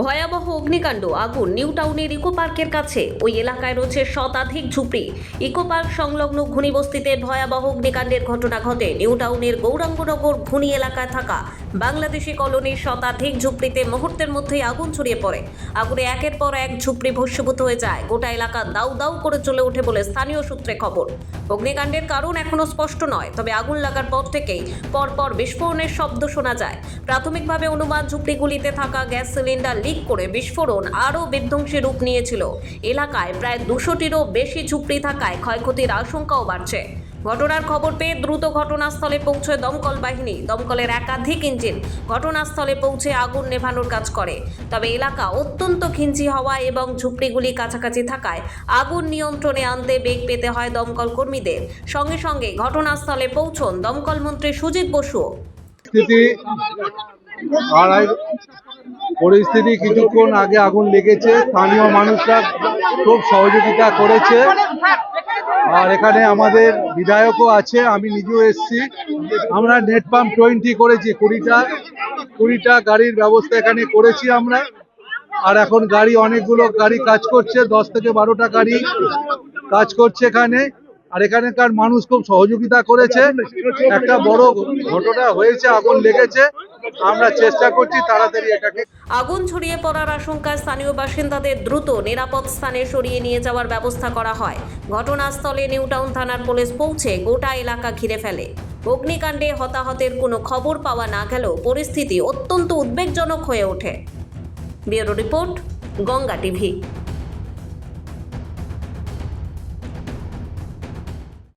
ভয়াবহ অগ্নিকাণ্ড। আগুন নিউ টাউনের ইকো পার্কের কাছে। ওই এলাকায় রয়েছে শতাধিক ঝুপড়ি। ইকো পার্ক সংলগ্ন ঘুনিবস্তিতে ভয়াবহ অগ্নিকাণ্ডের ঘটনা ঘটে। নিউ টাউনের গৌরাঙ্গনগর ঘুনি এলাকায় থাকা বাংলাদেশি কলোনির শতাধিক ঝুপড়িতে মুহূর্তের মধ্যেই আগুন ছড়িয়ে পড়ে। আগুনে একের পর এক ঝুপড়ি ভস্মীভূত হয়ে যায়। গোটা এলাকা দাউ দাউ করে চলে ওঠে বলে স্থানীয় সূত্রে খবর। অগ্নিকাণ্ডের কারণ এখনও স্পষ্ট নয়, তবে আগুন লাগার পর থেকেই পরপর বিস্ফোরণের শব্দ শোনা যায়। প্রাথমিকভাবে অনুমান ঝুপড়িগুলিতে থাকা গ্যাস সিলিন্ডার লিক করে বিস্ফোরণ আরও বিধ্বংসী রূপ নিয়েছিল। এলাকায় প্রায় দুশোটিরও বেশি ঝুপড়ি থাকায় ক্ষয়ক্ষতির আশঙ্কাও বাড়ছে। ঘটনার খবর পেয়ে দ্রুত ঘটনাস্থলে পৌঁছে দমকল বাহিনী। দমকলের একাধিক ইঞ্জিন ঘটনাস্থলে পৌঁছে আগুন নেভানোর কাজ করে। তবে এলাকা অত্যন্ত খিঞ্চি হওয়া এবং ঝুপড়িগুলি কাছাকাছি থাকায় আগুন নিয়ন্ত্রণে আনতে বেগ পেতে হয় দমকল কর্মীদের। সঙ্গে সঙ্গে ঘটনাস্থলে পৌঁছন দমকল মন্ত্রী সুজিত আড়াই পরিস্থিতি কিছুক্ষণ আগে আগুন লেগেছে, স্থানীয় মানুষরা খুব সহযোগিতা করেছে। আর এখানে আমাদের বিধায়কও আছে, আমি নিজেও এসেছি। আমরা নেট পাম্প টোয়েন্টি করেছি, কুড়িটা কুড়িটা গাড়ির ব্যবস্থা এখানে করেছি আমরা। আর এখন গাড়ি, অনেকগুলো গাড়ি কাজ করছে, দশ থেকে বারোটা গাড়ি কাজ করছে এখানে। আর এখানকার মানুষ খুব সহযোগিতা করেছে। একটা বড় ঘটনা হয়েছে, আগুন লেগেছে। আমরা চেষ্টা করছি তাড়াতাড়ি এটাকে আগুন ছড়িয়ে পড়ার আশঙ্কায় স্থানীয় বাসিন্দাদের দ্রুত নিরাপদ স্থানে সরিয়ে নিয়ে যাওয়ার ব্যবস্থা করা হয়। ঘটনাস্থলে নিউটাউন থানার পুলিশ পৌঁছে গোটা এলাকা ঘিরে ফেলে। অগ্নিকাণ্ডে হতাহতের কোনো খবর পাওয়া না গেলেও পরিস্থিতি অত্যন্ত উদ্বেগজনক হয়ে ওঠে। Bureau report, Ganga TV.